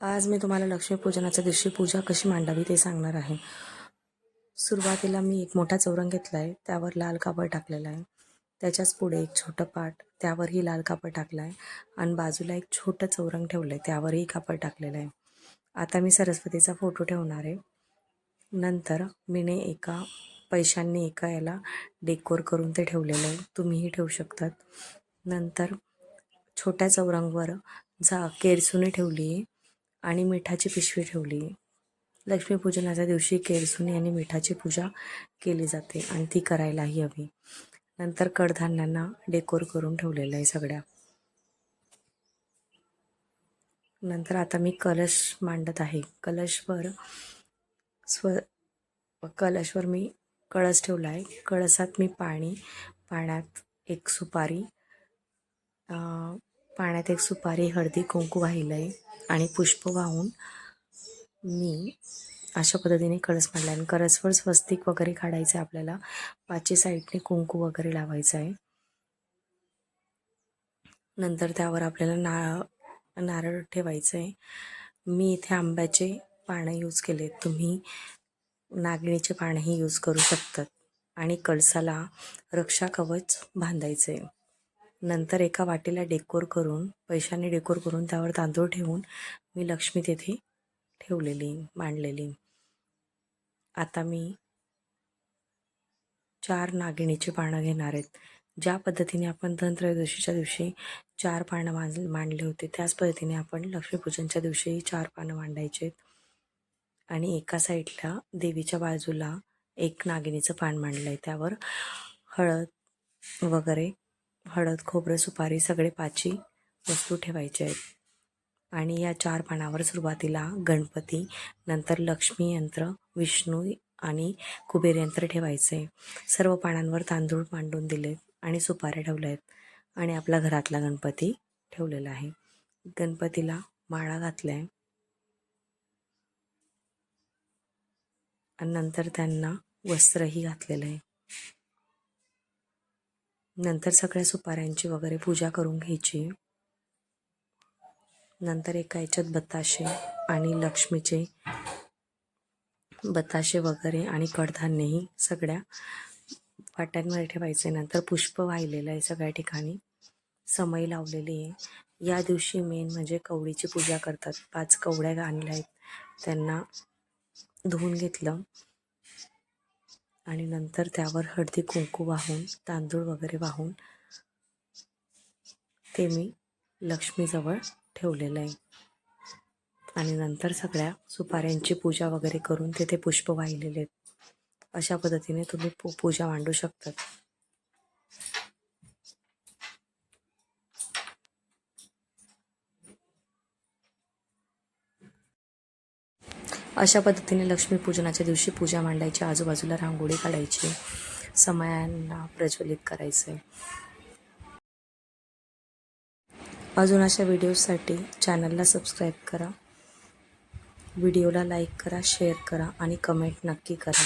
आज मी तुम्हाला लक्ष्मीपूजनाच्या दिवशी पूजा कशी मांडावी ते सांगणार आहे. सुरुवातीला मी एक मोठा चौरंग घेतला आहे त्यावर लाल कापड टाकलेलं आहे. त्याच्याच पुढे एक छोटं पाट त्यावरही लाल कापड टाकला आहे आणि बाजूला एक छोटं चौरंग ठेवलं आहे त्यावरही कापड टाकलेलं आहे. आता मी सरस्वतीचा फोटो ठेवणार आहे. नंतर मीने एका पैशांनी एका याला डेकोर करून ते ठेवलेलं आहे. तुम्हीही ठेवू शकतात. नंतर छोट्या चौरंगवर जा केरसुने ठेवली आहे आणि मिठाची पिशवी ठेवली. लक्ष्मीपूजनाच्या दिवशी केरसुनी आणि मिठाची पूजा केली जाते आणि ती करायलाही हवी. नंतर कडधान्यांना डेकोर करून ठेवलेलं आहे सगळ्या. नंतर आता मी कलश मांडत आहे. कलशवर स्व कलशवर मी कळस ठेवला आहे. कळसात मी पाणी पाण्यात एक सुपारी पाण्यात एक सुपारी हळदी कुंकू वाहिलं आहे आणि पुष्प वाहून मी अशा पद्धतीने कळस मांडला. आहे आणि कळसवर स्वस्तिक वगैरे काढायचं आहे आपल्याला. पाचही साईडने कुंकू वगैरे लावायचं आहे. नंतर त्यावर आपल्याला नारळ नारळ ठेवायचं आहे. मी इथे आंब्याचे पानं यूज केले तुम्ही नागिणीचे पानंही यूज करू शकतात. आणि कळसाला रक्षा कवच बांधायचं आहे. नंतर एका वाटीला डेकोर करून पैशाने डेकोर करून त्यावर तांदूळ ठेवून मी लक्ष्मी तेथे ठेवलेली मांडलेली. आता मी चार नागिणीची पानं घेणार आहेत. ज्या पद्धतीने आपण धनत्रयोदशीच्या दिवशी चार पानं मांड मांडले होते त्याच पद्धतीने आपण लक्ष्मीपूजनच्या दिवशीही चार पानं मांडायचे आहेत. आणि एका साईडला देवीच्या बाजूला एक नागिणीचं पान मांडलं आहे त्यावर हळद वगैरे हळद खोबरं सुपारी सगळे पाची वस्तू ठेवायचे आहेत. आणि या चार पानावर सुरुवातीला गणपती नंतर लक्ष्मी यंत्र विष्णू आणि कुबेर यंत्र ठेवायचे. आहे सर्व पानांवर तांदूळ मांडून दिलेत आणि सुपाऱ्या ठेवल्या आहेत. आणि आपला घरातला गणपती ठेवलेला आहे. गणपतीला माळा घातल्या. आहे आणि नंतर त्यांना वस्त्रही घातलेलं आहे. नंतर सगळ्या सुपाऱ्यांची वगैरे पूजा करून घ्यायची. नंतर एका याच्यात बताशे आणि लक्ष्मीचे बताशे वगैरे आणि कडधान्यही सगळ्या वाट्यांमध्ये ठेवायचे. नंतर पुष्प वाहिलेलं आहे सगळ्या ठिकाणी. समई लावलेली आहे. या दिवशी मेन म्हणजे कवडीची पूजा करतात. पाच कवड्या आणल्या आहेत. त्यांना धुवून घेतलं. आणि नंतर त्यावर हळदी कुंकू वाहून तांदूळ वगैरे वाहून ते मी लक्ष्मीजवळ ठेवलेलं आहे. आणि नंतर सगळ्या सुपाऱ्यांची पूजा वगैरे करून तिथे पुष्प वाहिलेले आहेत. अशा पद्धतीने तुम्ही पू पूजा मांडू शकतात. अशा पद्धतीने लक्ष्मीपूजनाच्या दिवशी पूजा मांडायची. आजूबाजूला रांगोळी काढायची. समयांना प्रज्वलित करायचे. अजून अशा व्हिडिओसाठी चॅनलला सबस्क्राईब करा. व्हिडिओला लाईक करा शेअर करा आणि कमेंट नक्की करा.